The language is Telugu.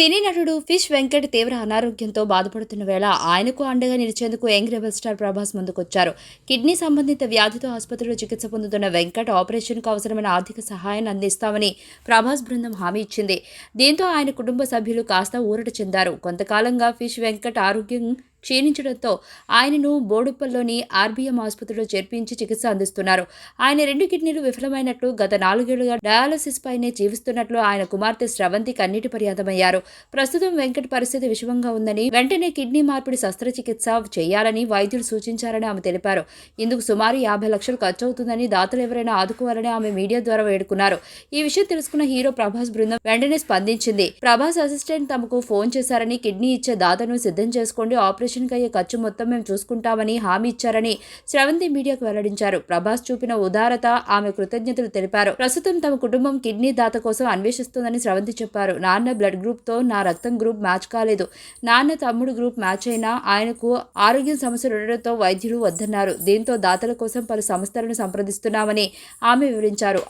సినీ నటుడు ఫిష్ వెంకట్ తీవ్ర అనారోగ్యంతో బాధపడుతున్న వేళ ఆయనకు అండగా నిలిచేందుకు యంగ్ రెబల్ స్టార్ ప్రభాస్ ముందుకొచ్చారు. కిడ్నీ సంబంధిత వ్యాధితో ఆసుపత్రిలో చికిత్స పొందుతున్న వెంకట్ ఆపరేషన్కు అవసరమైన ఆర్థిక సహాయాన్ని అందిస్తామని ప్రభాస్ బృందం హామీ ఇచ్చింది. దీంతో ఆయన కుటుంబ సభ్యులు కాస్త ఊరట చెందారు. కొంతకాలంగా ఫిష్ వెంకట్ ఆరోగ్యం క్షీణించడంతో ఆయనను బోడుప్పల్లోని ఆర్బీఎం ఆసుపత్రిలో చేర్పించి చికిత్స అందిస్తున్నారు. ఆయన రెండు కిడ్నీలు విఫలమైనట్లు గత నాలుగేళ్ళుగా డయాలసిస్ పైనే జీవిస్తున్నట్లు ఆయన కుమార్తె స్రవంతి కన్నీటి పర్యాదమయ్యారు ప్రస్తుతం వెంకట్ పరిస్థితి విషమంగా ఉందని వెంటనే కిడ్నీ మార్పిడి శస్త్రచికిత్స చేయాలని వైద్యులు సూచించారని ఆమె తెలిపారు. ఇందుకు సుమారు యాభై లక్షలు ఖర్చు అవుతుందని దాతలు ఎవరైనా ఆదుకోవాలని ఆమె మీడియా ద్వారా వేడుకున్నారు. ఈ విషయం తెలుసుకున్న హీరో ప్రభాస్ బృందం వెంటనే స్పందించింది. ప్రభాస్ అసిస్టెంట్ తమకు ఫోన్ చేశారని కిడ్నీ ఇచ్చే దాతను సిద్ధం చేసుకోండి ఆపరేషన్కి అయ్యే ఖర్చు మొత్తం మేము చూసుకుంటామని హామీ ఇచ్చారని స్రవంతి మీడియాకు వెల్లడించారు. ప్రభాస్ చూపిన ఉదారత ఆమె కృతజ్ఞతలు తెలిపారు. ప్రస్తుతం తమ కుటుంబం కిడ్నీ దాత కోసం అన్వేషిస్తుందని స్రవంతి చెప్పారు. నాన్న బ్లడ్ గ్రూప్తో నా రక్తం గ్రూప్ మ్యాచ్ కాలేదు. నాన్న తమ్ముడు గ్రూప్ మ్యాచ్ అయినా ఆయనకు ఆరోగ్యం సమస్యలు ఉండడంతో వైద్యులు వద్దన్నారు. దీంతో దాతల కోసం పలు సంస్థలను సంప్రదిస్తున్నామని ఆమె వివరించారు.